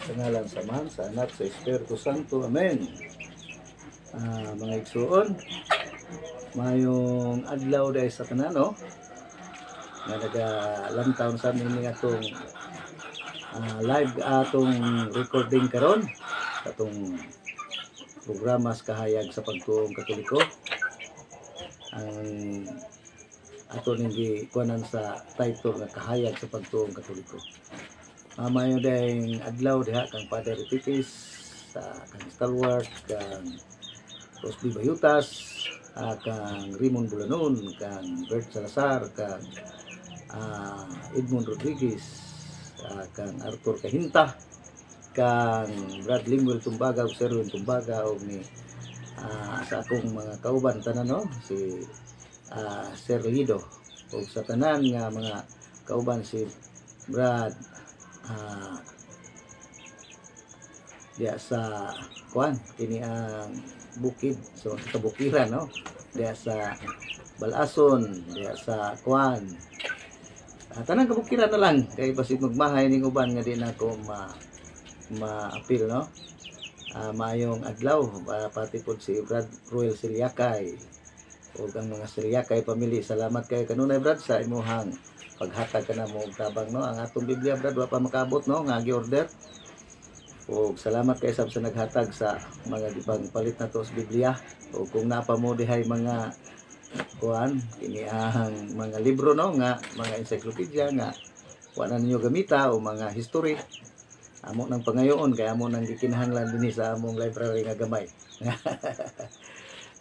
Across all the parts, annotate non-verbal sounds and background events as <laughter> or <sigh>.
Sa ngalan sa Man, sa Anak, sa Espiritu Santo. Amen. Ah, mga igsuon, mayong adlaw dahil sa tanan, no? Nga nagalantaw sa amin nga itong ah, live atong recording karon atong programa sa kahayag sa pagtuong katoliko ang ato ning gikuanan sa title nga kahayag sa pagtuong katoliko Mamayo dahil adlaw diha kang Father Titis sa kang Stalwart kang Rosby Bayutas ah, kang Raymond Bulanon kang Bert Salazar kang ah, Edmond Rodriguez ah, kang Arthur Kahinta kang Brad Linguel Tumbaga ug Serwin Tumbaga ug ni ah, sa akong mga kauban tanan no? Si ah, Sir Lido. Ug sa tanan nga mga kauban si Brad ah diya sa kuan kini ang bukid. So sa kabukiran no? Diya sa Balason diya sa kuan. Ah, tanang kabukiran na lang. Kay basig magmahay ning uban nga di na ko ma ma-appeal no? Ah, maayong adlaw. Ah, pati pod si Brad Royal Siliakay o ang mga Siliakay family. Salamat kay kanunay Brad sa imuhang paghatag ka na mo og tabang no? Ang atong Biblia Brad wa pa makabot no? Nga gi-order. O salamat kay sab sa naghatag sa mga dibang palit na to sa Biblia. O kung napa mo dihay mga kuan kini ang mga libro no? Nga mga encyclopedia nga wala ninyo gamita o mga history. Amo nang pangayoon kaya amo nang gikinahanglan dinhi sa among library nga gamay. <laughs>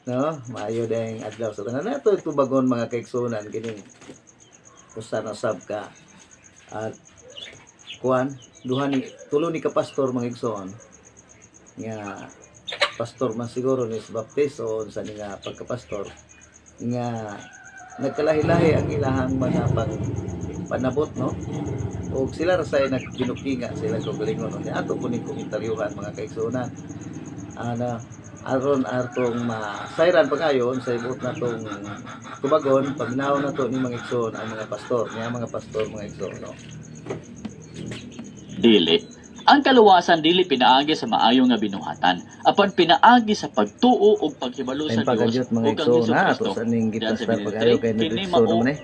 No? Maayo dayang adlaw sa tanan. Nato tubagon mga kaiksunan kining usa na sab ka. At kuan duha ni tulo ni ka pastor mga nga pastor man siguro ni baptist o sa ni nga pagkapastor. Nga nagkalahi-lahi ang ilahang mga pag panabot no? O sila ra say nagkinukinga sila ko galingon. Unya ato po ning komentaryuhan mga kaigsunan ana aron atong masayran pagayon sa ibot na tong tubagon paminaw na to ni mga igsoon ang mga pastor niya mga pastor mga igsoon no Dili. Ang kaluwasan dili pinaagi sa maayo nga binuhatan, apan pinaagi sa pagtuo ug paghibalo sa Dios ug ang igsoon Hesus Kristo. sa ning gipastar pagayo kay mao- naman eh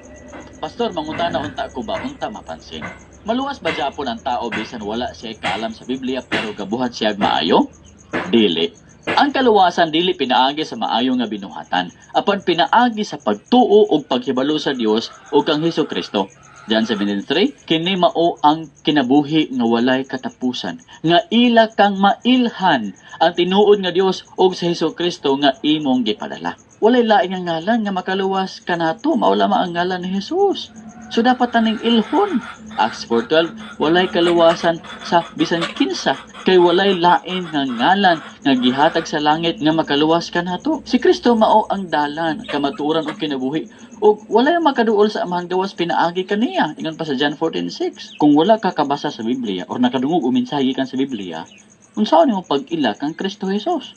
Pastor, mangutana unta ko ba unta mapansin. Maluwas ba gyapon ang tao bisan wala siya kaalam sa Biblia pero gabuhat siya maayo? Dili. Ang kaluwasan dili pinaagi sa maayo nga binuhatan, apan pinaagi sa pagtuo ug paghibalo sa Dios ug kang Hesus Kristo. Sa 23, kini mao ang kinabuhi nga walay katapusan, nga ila kang mailhan ang tinuod nga Dios ug sa Hesus Kristo nga imong gipadala. Walay laing nga ngalan nga makaluwas kanato, mao lamang ang ngalan ni Jesus. So dapat taning ilhon. Acts 4.12, walay kaluwasan sa bisan kinsa, kay walay lain nga ngalan nga gihatag sa langit nga makaluwas kanato. Si Kristo mao ang dalan, kamaturan ug kinabuhi. ug walay makaduol sa amahang gawas pinaagi kaniya. Ingon pa sa John 14.6. Kung wala ka kabasa sa Biblia or nakadungog o mensahe kan sa Biblia, unsaon nimo pag-ila kang Kristo Jesus?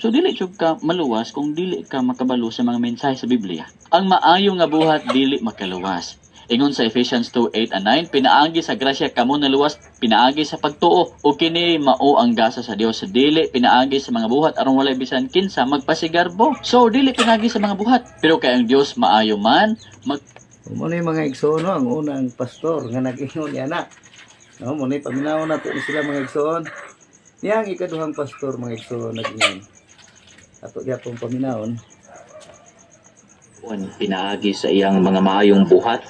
So dili jud ka maluwas kung dili ka makabalo sa mga mensahe sa Biblia. Ang maayo nga buhat dili makaluwas. Ingon sa Ephesians 2:8 and 9, pinaagi sa grasya kamo naluwas, pinaagi sa pagtuo o kini mao ang gasa sa Dios. Dili pinaagi sa mga buhat aron walay bisan kinsa magpasigarbo. So dili pinaagi sa mga buhat, pero kay ang Dios maayo man mag Mo ni mga igsoon ang unang pastor nga nag-ingon niya na. No, mo ni paminaw na to ni sila mga igsoon. Niya ang ikaduhang pastor mga igsoon nag-ingon. Ato gyapon paminawon. on pinaagi sa iyang mga maayong buhat.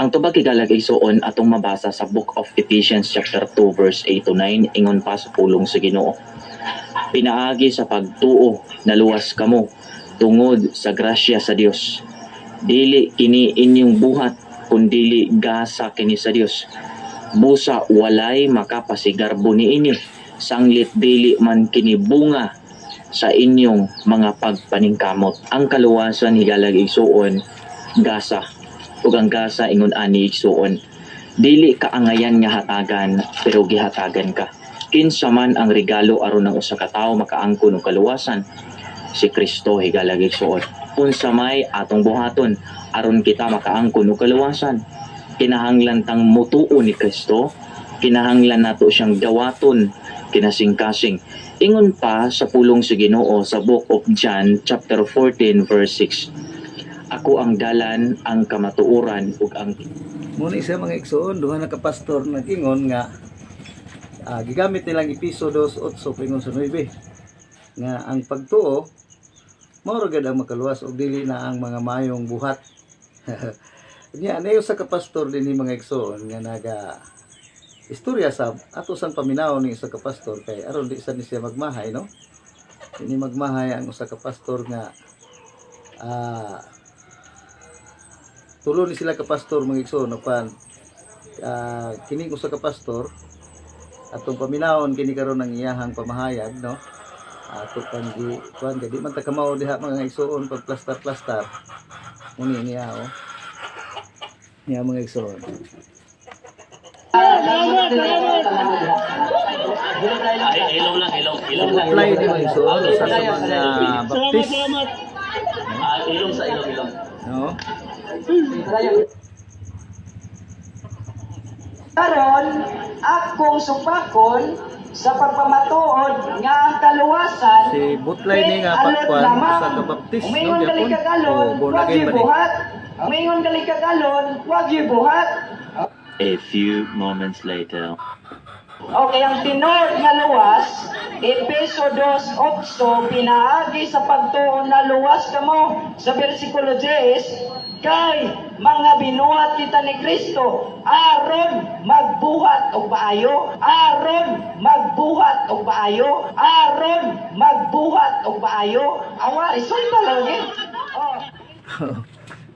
Ang tubag igalag igsuon atong mabasa sa Book of Ephesians chapter 2 verse 8 to 9 ingon pa sa pulong sa Ginoo. Pinaagi sa pagtuo naluwas kamo tungod sa grasya sa Dios. Dili kini inyong buhat kundili gasa kini sa Dios. Busa walay makapasigarbo ni inyo. Sanglit dili man kini bunga sa inyong mga pagpaningkamot. Ang kaluwasan higalag igsuon gasa ug ang gasa ingon ani igsuon dili ka angayan nga hatagan pero gihatagan ka. Kinsa man ang regalo aron ng usa ka tawo makaangkon og kaluwasan si Kristo higalag igsuon. Unsa may atong buhaton aron kita makaangkon og kaluwasan. Kinahanglan tang mutuo ni Kristo kinahanglan nato siyang dawaton kinasing-kasing. Ingon pa sa pulong sa Ginoo sa Book of John chapter 14 verse 6. Ako ang dalan, ang kamatuoran ug ang Muna isa mga igsoon, duha na ka pastor nag-ingon nga ah, gigamit nilang episodos 8 pingon sa 9 nga ang pagtuo mao ang makaluwas og dili na ang mga mayong buhat. <laughs> Nya nayo sa ka pastor dinhi mga igsoon nga naga istorya sa ato sang paminaw ni isa ka pastor kay aron di sa ni siya magmahay no. Ini magmahay ang usa ka pastor nga ah tulo ni sila ka pastor mga igsoon upan ah kini usa ka pastor atong paminawon kini karon ang iyahang pamahayag no? Ato kan di kuan di man ta kamaw diha mga igsoon pag plaster plaster muni niya oh. Niya mga igsoon Ay, ilaw lang, ilaw, ilaw lang. apply sa sa mga baptist sa no Karon, akong supakon sa pagpamatuod nga ang kaluwasan si butlay ni nga lamang. sa ka baptist no gyapon o born again ba ni buhat. Umingon kalikagalon, wag buhat. A few moments later. Okay, ang tinod nga luwas, Epeso 2.8, pinaagi sa pagtuon na luwas kamo sa versikulo 10, kay mga binuhat kita ni Kristo, aron magbuhat og paayo, aron magbuhat og paayo, aron magbuhat og paayo. Awa, isulta lang yun. Oh.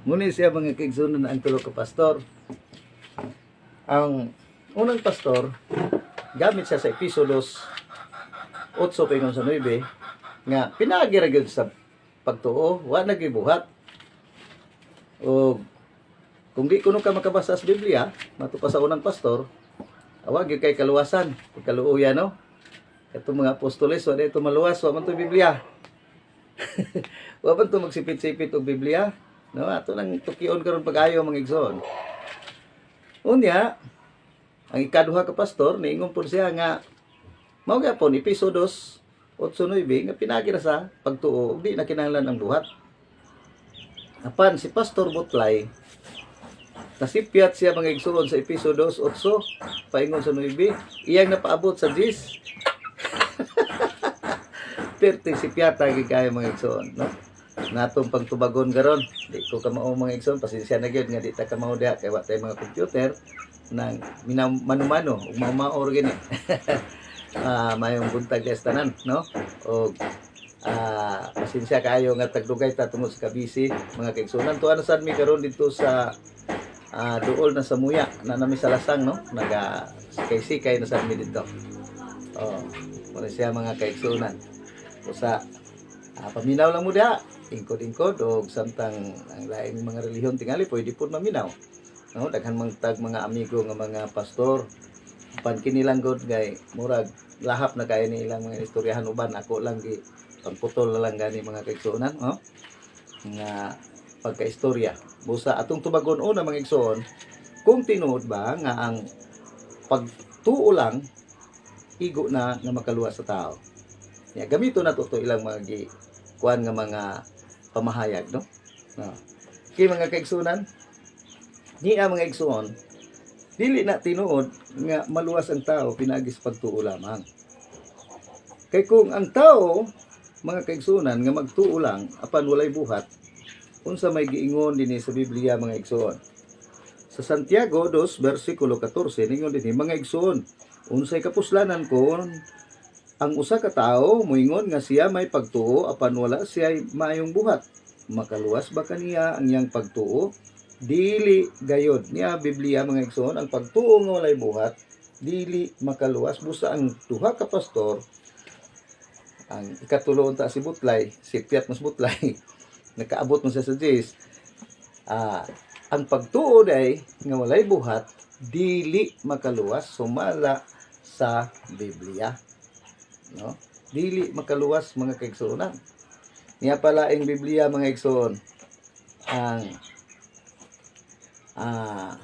Ngunit siya mga kaigsunan na ang tulo ka pastor. Ang unang pastor, gamit siya sa episodos 8 pingon sa 9 nga pinagi ra gyud sa pagtuo, wa na gyud buhat. O kung di kuno ka makabasa sa Biblia, mato pa sa unang pastor, awag kay kaluwasan, kaluuya no. Katong mga apostoles, wa ito maluwas, wa man to Biblia. <laughs> wa man to magsipit-sipit og Biblia. No, ato lang tukion karon pag-ayo mga igsoon. Unya, ang ikaduha ka pastor niingon po siya nga mao gyapon episodos 8-9 nga pinagira sa pagtuo di na kinahanglan ang buhat. Apan si Pastor Butlay nasipyat siya mga igsoon sa episodos 8 paingon sa 9 iyang napaabot sa 10 <laughs> Perti si Piata gigaya mga igsoon, no? Natong pagtubagon garon di ko ka mao mga igsoon pasensya na gyud nga di ta ka mao diha. Kay wa tay mga computer nang minaw manumano. Ug mao gini <laughs> ah mayong buntag sa tanan no? Og ah pasensya kaayo nga tagdugay ta tungod sa kabisi. Mga kaigsunan tuan sad mi karon dito sa ah duol na sa muya. Na nami sa lasang no? Naga sikay-sikay na sad mi dito. Oh wala siya mga kaigsunan. Usa ah, paminaw lang mo diha ingkod-ingkod o samtang ang laing mga relihiyon tingali pwede po maminaw. No daghan mang tag mga amigo nga mga pastor. Pan kini lang god gay murag lahap na kay ni ilang mga istoryahan uban ako lang gi pangputol na lang gani mga kaigsuonan no? Nga pagkaistorya. Busa atong tubagon una mga igsoon kung tinuod ba nga ang pagtuo lang igo na nga makaluwa sa tao. Ya gamito na to to ilang mga gi kuan nga mga pamahayag no? No kay mga kaigsunan ni ang mga igsoon dili na tinuod nga maluwas ang tao pinagis pagtuo lamang. Kay kung ang tao mga kaigsunan nga magtuo lang apan walay buhat unsa may giingon dinhi sa Biblia mga igsoon sa Santiago 2 versikulo 14 ningon dinhi mga igsoon unsay kapuslanan kon ang usa ka tawo moingon nga siya may pagtuo apan wala siya maayong buhat. Makaluwas ba kaniya ang iyang pagtuo? Dili gayod. Niya Biblia mga igsoon ang pagtuo nga walay buhat dili makaluwas. Busa ang duha ka pastor ang ikatulo unta si Butlay si Piat mas Butlay <laughs> nakaabot mo siya sa Jis ah ang pagtuo day nga walay buhat dili makaluwas sumala sa Biblia no? Dili makaluwas mga kaigsuonan. Niya pala ang Biblia mga igsoon ang ah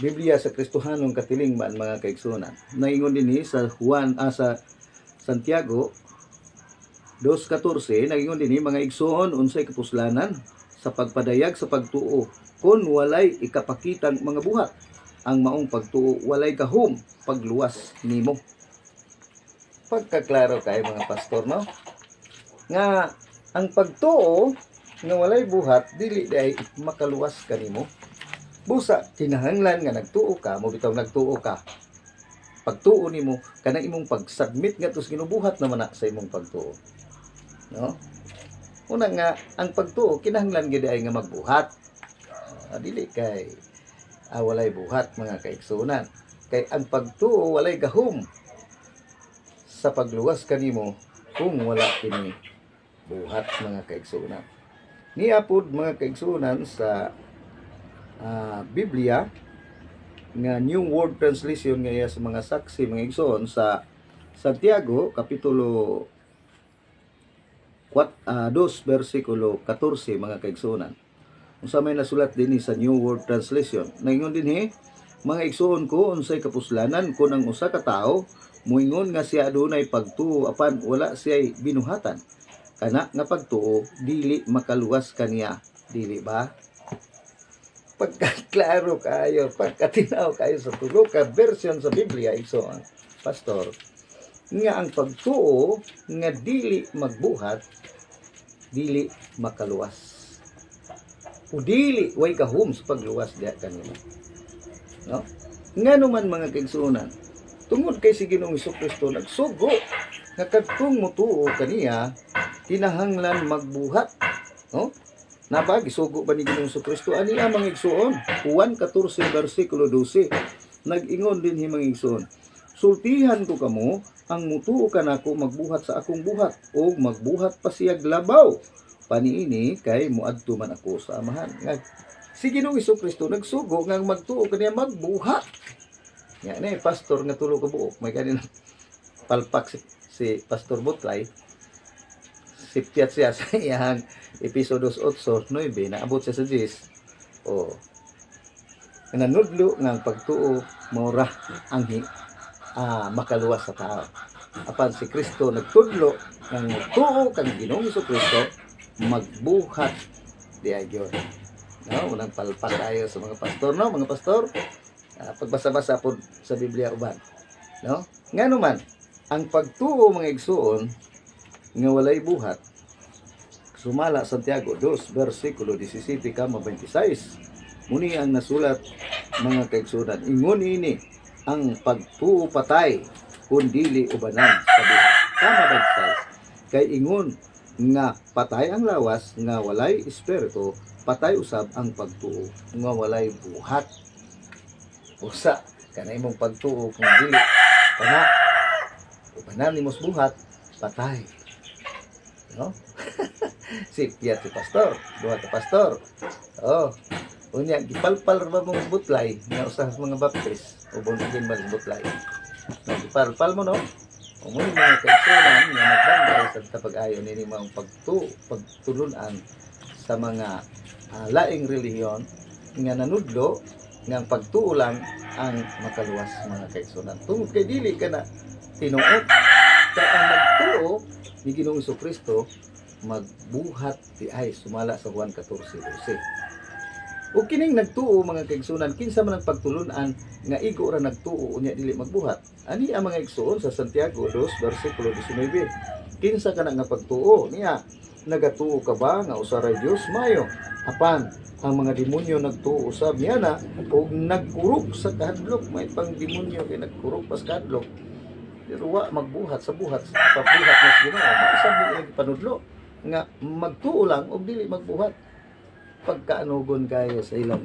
Biblia sa Kristohanong katilingban mga kaigsunan. Naingon din ni sa Juan ah, sa Santiago 2:14 nagingon din ni mga igsoon unsay kapuslanan? Sa pagpadayag sa pagtuo kun walay ikapakitang mga buhat. Ang maong pagtuo walay gahom pagluwas nimo pagkaklaro kay mga pastor no? Nga ang pagtuo nga walay buhat dili day makaluwas kanimo busa kinahanglan nga nagtuo ka mo bitaw nagtuo ka. Pagtuo nimo kanang imong pag-submit nga tus ginubuhat naman na sa imong pagtuo. No? Una nga ang pagtuo kinahanglan gid ay nga magbuhat. Ah, dili kay ah, walay buhat mga kaigsunan. Kay ang pagtuo walay gahom sa pagluwas kanimo kung wala kini buhat mga kaigsunan niya pod mga kaigsunan sa ah, Biblia nga New World Translation nga sa mga saksi mga igsoon sa Santiago kapitulo 4 2 bersikulo 14 mga kaigsunan. Unsa may nasulat dinhi sa New World Translation. Naingon dinhi mga igsoon ko unsay kapuslanan kun ang usa ka tawo muingon nga siya adunay pagtuo apan wala siya'y binuhatan. Kana nga pagtuo dili makaluwas kaniya, dili ba? Pagkaklaro kayo, pagkatinaw kayo sa tulo ka version sa Biblia igsoon, pastor, nga ang pagtuo nga dili magbuhat dili makaluwas. O dili way kahum sa pagluwas diha kanila no? Ngano man mga kaigsunan tungod kay si Ginoong Kristo nagsugo nga kadtong mutuo kaniya kinahanglan magbuhat no Naba, gisugo ba ni Ginoong Kristo? Ani ang mga igsuon? Juan 14, versikulo 12. Nag-ingon din himang igsuon. Sultihan ko kamo, ang mutuo ka nako magbuhat sa akong buhat, o magbuhat pa siya labaw. Paniini kay muadto man ako sa amahan. Nga, si Ginoong Kristo nagsugo nga magtuo kaniya magbuhat. Nga ni pastor nga tulo ka may kanina palpak si, si Pastor Butlay. Siptiat siya sa <laughs> iyang episodos 8, 9, naabot siya sa 10. O, nanudlo nga ang pagtuo mora ang ah, makaluwas sa tao. Apan si Kristo nagtudlo nga mutuo kang Ginoong Kristo magbuhat di agyon. No, unang palpak tayo sa mga pastor, no, mga pastor. Ah, pagbasa-basa po sa Biblia uban. No? Ngano man ang pagtuo mga igsuon nga walay buhat sumala Santiago 2 versikulo 17 kama 26 muni ang nasulat mga kaigsunan ingon ini ang pagtuo patay kun dili ubanan sa kama 26 kay ingon nga patay ang lawas nga walay espiritu patay usab ang pagtuo nga walay buhat usa kanay mong pagtuo kung dili kana ubanan nimos buhat patay. No? <laughs> Si Piat si pastor duha ka pastor. Oh unya gipalpal ra ba mong butlay? Nga usa sa mga baptist ubon din ba butlay? No, gipalpal mo no? Umuni mga kaigsunan nga nagbangay sa tapag-ayo nini mga pagtu pagtulunan sa mga ah, laing relihiyon nga nanudlo pagtuo lang ang makaluwas mga kaigsunan. Tungod kay dili ka na tinuot kay ang magtuo ni Ginoong Kristo magbuhat di ay sumala sa Juan 14:12. O kining nagtuo mga kaigsunan kinsa man ang pagtulunan nga igo ra nagtuo unya dili magbuhat. Ani ang mga igsoon sa Santiago 2 bersikulo 19. Kinsa ka na nga pagtuo niya nagatuo ka ba nga usa ra Dios mayo apan ang mga demonyo nagtuo usab niya na og nagkurok sa kahadlok. May pang demonyo kay nagkurok pas kahadlok. Pero wa magbuhat sa buhat sa pagbuhat ng Ginoo mausab ni panudlo. Nga magtuo lang og dili magbuhat. Pagkaanugon kayo sa ilang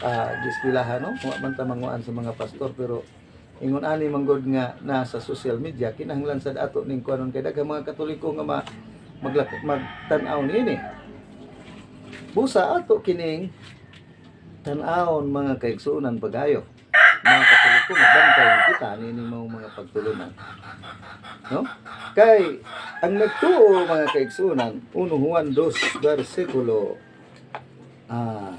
uh, giskilahan no? Wa man ta manguan sa mga pastor pero ingon ani manggod nga nasa social media kinahanglan sad ato ning kuanon. Kay daghang mga katoliko nga ma, maglak magtan-aw niini busa ato kining tan-awon mga kaigsunan pagayo. Mga katoliko magbantay kita nini mga mga pagtulunan. No? Kay ang nagtuo mga kaigsunan 1 Juan 2 versikulo ah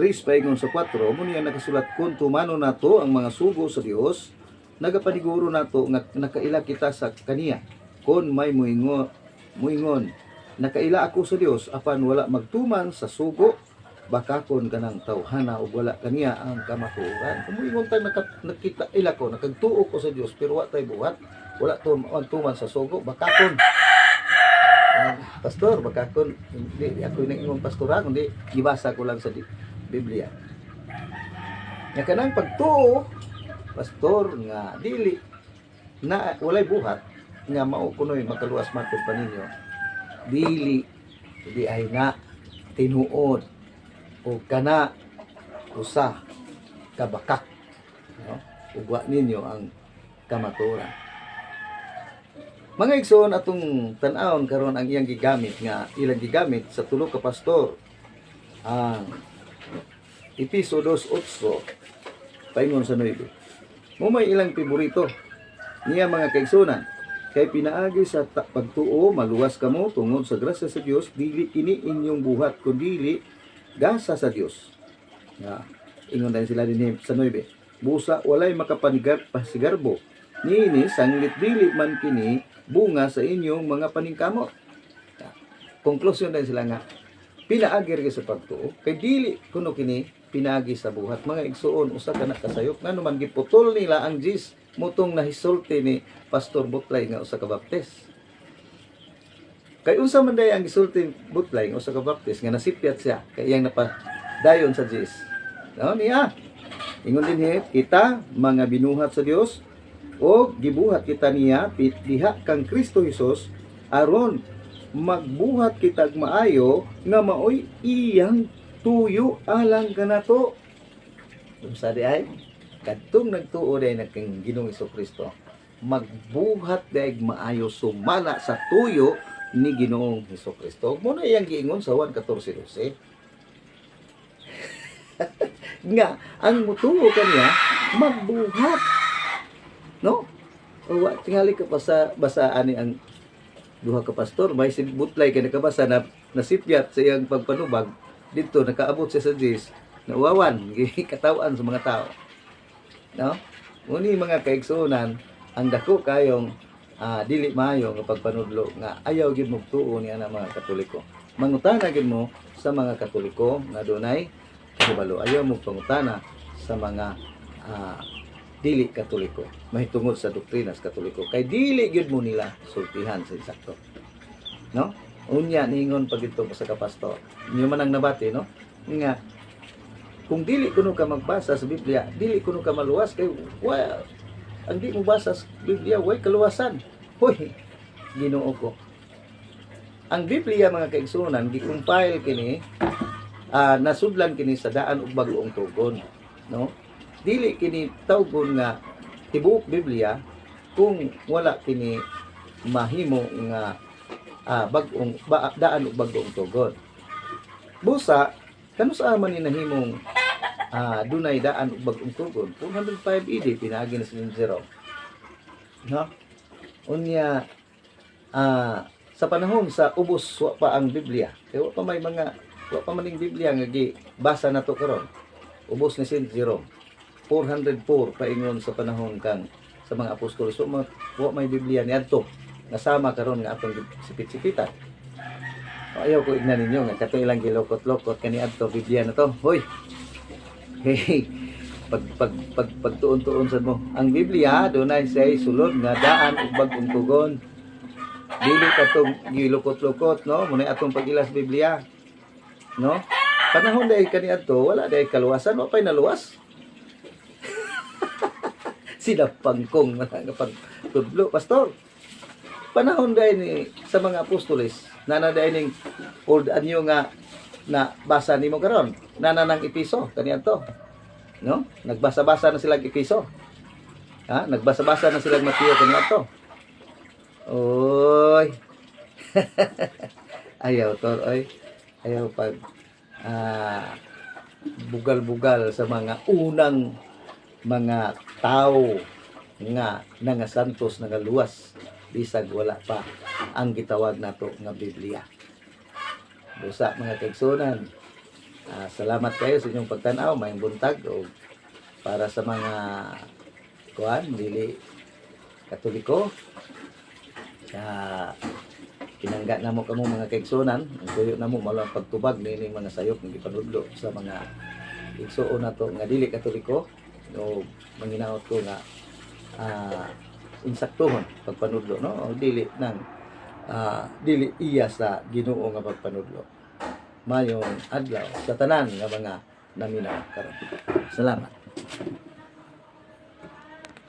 3 paingon sa 4 mo niya nakasulat kung tumano nato ang mga sugo sa Dios nagapaniguro nato nga nakaila kita sa kaniya kon may muingo muingon. Nakaila ako sa Dios apan wala magtuman sa sugo. Bakakon kanang tawhana ug wala kaniya ang kamatuoran kumuingon tay nakita ila ko nakagtuo ko sa Dios pero wa tay buhat. Wala to magtuman sa sugo bakakon Ah, pastor bakakon hindi ako nang imong pastoran kundi gibasa ko lang sa Biblia. Nga kanang pagtuo pastor nga dili na walay buhat nga mao kunoy makaluwas matod pa ninyo dili di ay na tinuod. O kana usa kabakak. No? Ugwa ninyo ang kamaturan. Mga igsoon atong tan-awon karon ang iyang gigamit nga ilang gigamit sa tulo ka pastor. Ang Episodos 8 paingon sa 9 mo may ilang piborito niya mga kaigsunan kay pinaagi sa pagtuo maluwas kamo tungod sa grasya sa Dios dili kini inyong buhat kundi gasa sa Dios nga ingon din sila din sa 9 busa walay makapanigar pasigarbo. Niini sanglit dili man kini bunga sa inyong mga paningkamot. Ya. konklusyon din sila nga pinaagi rin sa pagtuo kay dili kuno kini pinagi sa buhat. Mga igsuon usa ka na kasayop ngano man giputol nila ang jis mutong nahisulti ni Pastor Butlay nga usa ka baptis kay unsa man day ang gisulti Butlay nga usa ka baptis nga nasipyat siya kay iyang napadayon sa jis no niya? Ingon din hit kita mga binuhat sa Dios o gibuhat kita niya diha kang Kristo Hesus aron magbuhat kitag maayo nga maoy iyang tuyo alang kanato. Unsa di ay kadtong nagtuo day nagking Ginoong Hesus Kristo magbuhat daig maayo sumala sa tuyo ni Ginoong Hesus Kristo. Mo na iyang giingon sa 1:14 <laughs> nga ang mutuo kaniya magbuhat. No? Wa tingali ka pa sa basa ani ang duha ka pastor may butlay kay nakabasa na nasipyat sa iyang pagpanubag? Dito nakaabot siya sa Diyos na uwawan <laughs> katawan sa mga tao no? Muni mga kaigsunan ang dako kayong ah, dili maayo nga pagpanudlo nga ayaw gid mo tuo niya na mga katoliko. Mangutana gid mo sa mga katoliko nga dunay kabalo ayaw mo pangutana sa mga ah, dili katoliko. Mahitungod sa doktrina sa katoliko. Kay dili gyud mo nila sultihan sa eksakto no? Unya ningon pag ito sa kapastor. Niyo man ang nabati no? Nga kung dili kuno ka magbasa sa Biblia dili kuno ka maluwas kay wa ang di mo basa sa Biblia way kaluwasan. Hoy Ginoo ko. Ang Biblia mga kaigsunan gikumpile kini ah, nasudlan kini sa daan ug bag-ong tugon no? Dili kini tawgon nga tibuok Biblia kung wala kini mahimo nga ah, bag-ong ba, daan ug bag-ong tugon. Busa kano sa man ni nahimong ah, dunay daan ug bag-ong tugon? 405 ED pinaagi na sa zero. No? Unya ah, sa panahon sa ubos wa pa ang Biblia. Kay wa pa may mga wa pa maning Biblia nga gi basa na to karon. Ubos ni Saint Jerome 404 paingon sa panahon kang sa mga apostol. So ma, wa may Biblia ni adto. Nasama karon nga atong sipit-sipitan O, ayaw ko ignan ninyo nga kato ilang gilokot-lokot kani adto Biblia na to. Hoy! Hey! Pag pag pag pagtuon-tuon sa mo. Ang Biblia dunay say sulod nga daan ug bag-ong tugon. Dili katong gilukot-lukot no? Muna atong pagilas Biblia no? Panahon dahil kani adto wala dahil kaluwasan wa pay naluwas. <laughs> Sila pangkong nga pag tudlo pastor panahon dahil ni sa mga apostoles nana dahil ning old anyo nga na basa nimo karon. Nana ng episo kani adto no? Nagbasa-basa na sila episo. Ha? Nagbasa-basa na sila Mateo kani adto oy. <laughs> Ayaw tor oy. Ayaw pag ah, bugal-bugal sa mga unang mga tao nga nga santos nga luwas bisag wala pa ang gitawag nato nga Biblia. Busa mga kaigsunan, Ah, salamat kayo sa inyong pagtanaw, mayong buntag o para sa mga kuan dili katoliko sa kinangga na mo kamo mga kaigsunan ang tuyo na mo malang pagtubag nining mga sayop ng ipanudlo sa mga igsuon na to nga dili katoliko o manginaot ko nga ah insaktuhon pagpanudlo no? O dili nang ah, dili iya sa Ginoo nga pagpanudlo. Mayong adlaw sa tanan nga mga naminaw karon. Salamat